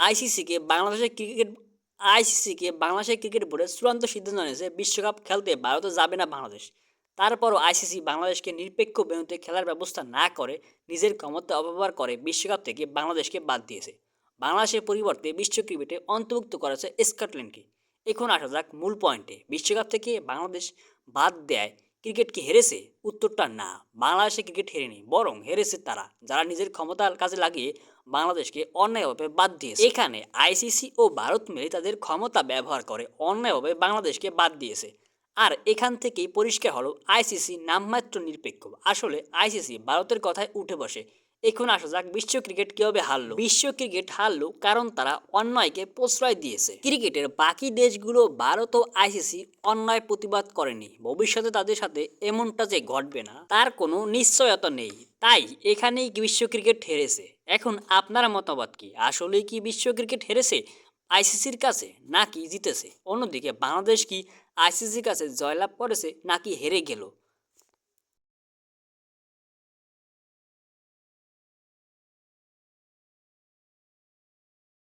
আইসিসিকে বাংলাদেশের ক্রিকেট, আইসিসিকে বাংলাদেশের ক্রিকেট বোর্ডে চূড়ান্ত সিদ্ধান্ত নিয়েছে বিশ্বকাপ খেলতে ভারতে যাবে না বাংলাদেশ। তারপরও আইসিসি বাংলাদেশকে নিরপেক্ষ বেনুতে খেলার ব্যবস্থা না করে নিজের ক্ষমতা অপব্যবহার করে বিশ্বকাপ থেকে বাংলাদেশকে বাদ দিয়েছে। বাংলাদেশের পরিবর্তে বিশ্ব ক্রিকেটে অন্তর্ভুক্ত করেছে স্কটল্যান্ডকে। এখন আসা যাক মূল পয়েন্টে। বিশ্বকাপ থেকে বাংলাদেশ বাদ দেয় ক্রিকেট কি হেরেছে? উত্তরটা না। বাংলাদেশে ক্রিকেট হেরেনি, বরং হেরেছে তারা। যারা নিজের ক্ষমতার কাজে লাগিয়ে বাংলাদেশকে অন্যায়ভাবে বাদ দিয়েছে। এখানে আইসিসি ও ভারত মিলে তাদের ক্ষমতা ব্যবহার করে অন্যায়ভাবে বাংলাদেশকে বাদ দিয়েছে। আর এখান থেকেই পরিষ্কার হলো আইসিসি নামমাত্র নিরপেক্ষ। আসলে আইসিসি ভারতের কথায় উঠে বসে। এখন আসা যাক, বিশ্ব ক্রিকেট কীভাবে হারলো। বিশ্ব ক্রিকেট হারলো কারণ তারা অন্যায়কে প্রশ্রয় দিয়েছে। ক্রিকেটের বাকি দেশগুলো ভারত ও আইসিসি অন্যায় প্রতিবাদ করেনি। ভবিষ্যতে তাদের সাথে এমনটা যে ঘটবে না, তার কোনো নিশ্চয়তা নেই। তাই এখানেই বিশ্ব ক্রিকেট হেরেছে? এখন আপনার মতামত কি? আসলেই কি বিশ্ব ক্রিকেট হেরেছে আইসিসির কাছে নাকি জিতেছে? অন্যদিকে বাংলাদেশ কি আইসিসির কাছে জয়লাভ করেছে নাকি হেরে গেল?